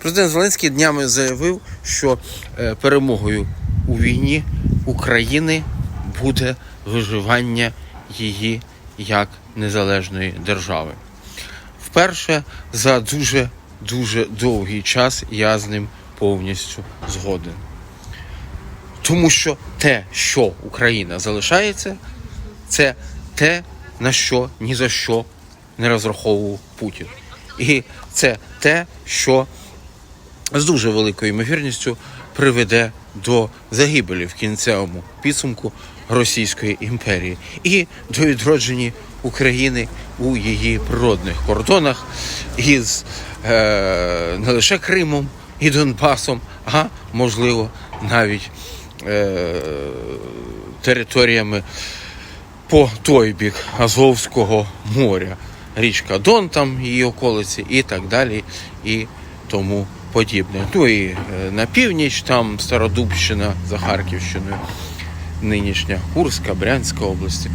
Президент Зеленський днями заявив, що е, перемогою у війні України буде виживання її як незалежної держави. Вперше за дуже дуже довгий час я з ним повністю згоден. Тому що те, що Україна залишається, це те, на що ні за що не розраховував Путін. І це те, що з дуже великою ймовірністю приведе до загибелі в кінцевому підсумку Російської імперії і до відродження України у її природних кордонах із е, не лише Кримом і Донбасом, а можливо навіть е, територіями по той бік Азовського моря. Річка Дон, там її околиці, і так далі, і тому подібне. Ну і е, на північ, там Стародубщина за Харківщиною, нинішня Курська, Брянська області.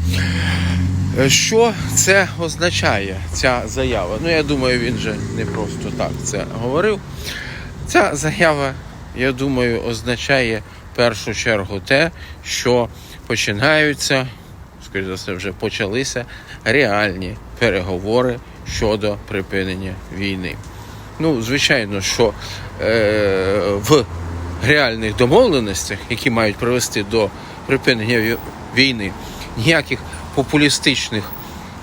Е, Що це означає, ця заява? Ну, я думаю, він же не просто так це говорив. Ця заява, я думаю, означає в першу чергу те, що починаються, скоріше за все, вже почалися реальні переговори щодо припинення війни. Ну, звичайно, що е, в реальних домовленостях, які мають привести до припинення війни, ніяких популістичних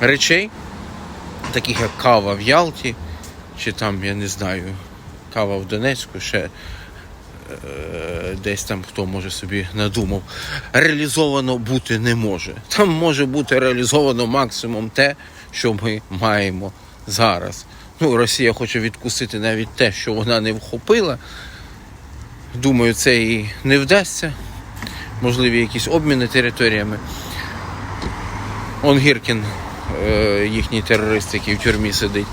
речей, таких як кава в Ялті, чи там, я не знаю, кава в Донецьку, ще е, десь там хто може собі надумав, реалізовано бути не може. Там може бути реалізовано максимум те, що ми маємо зараз. Ну, Росія хоче відкусити навіть те, що вона не вхопила. Думаю, це їй не вдасться. Можливі якісь обміни територіями. Он Гіркін, е, їхній терорист, який в тюрмі сидить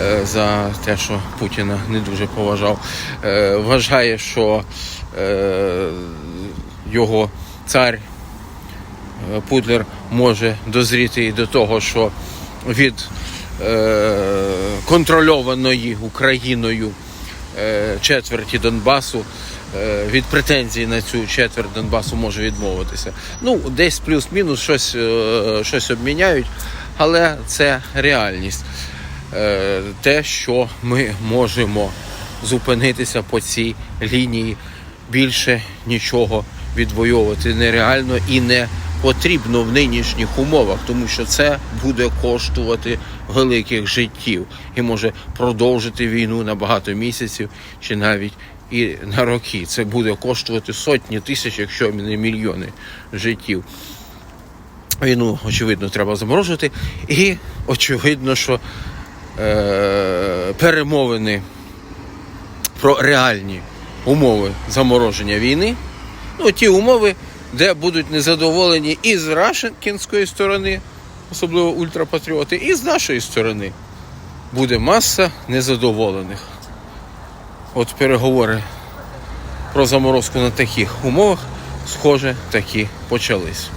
е, за те, що Путіна не дуже поважав, е, вважає, що його цар Путлер може дозріти і до того, що від контрольованої Україною е, четверті Донбасу е, від претензій на цю четверть Донбасу може відмовитися. Ну, десь плюс-мінус щось, е, щось обміняють, але це реальність. Е, Те, що ми можемо зупинитися по цій лінії, більше нічого відвоювати нереально і не потрібно в нинішніх умовах, тому що це буде коштувати великих життів і може продовжити війну на багато місяців чи навіть і на роки. Це буде коштувати сотні тисяч, якщо не мільйони життів. Війну, очевидно, треба заморожувати. І очевидно, що е- перемовини про реальні умови замороження війни, ну, ті умови, де будуть незадоволені і з Рашенкінської сторони, особливо ультрапатріоти, і з нашої сторони буде маса незадоволених. От переговори про заморозку на таких умовах, схоже, такі почались.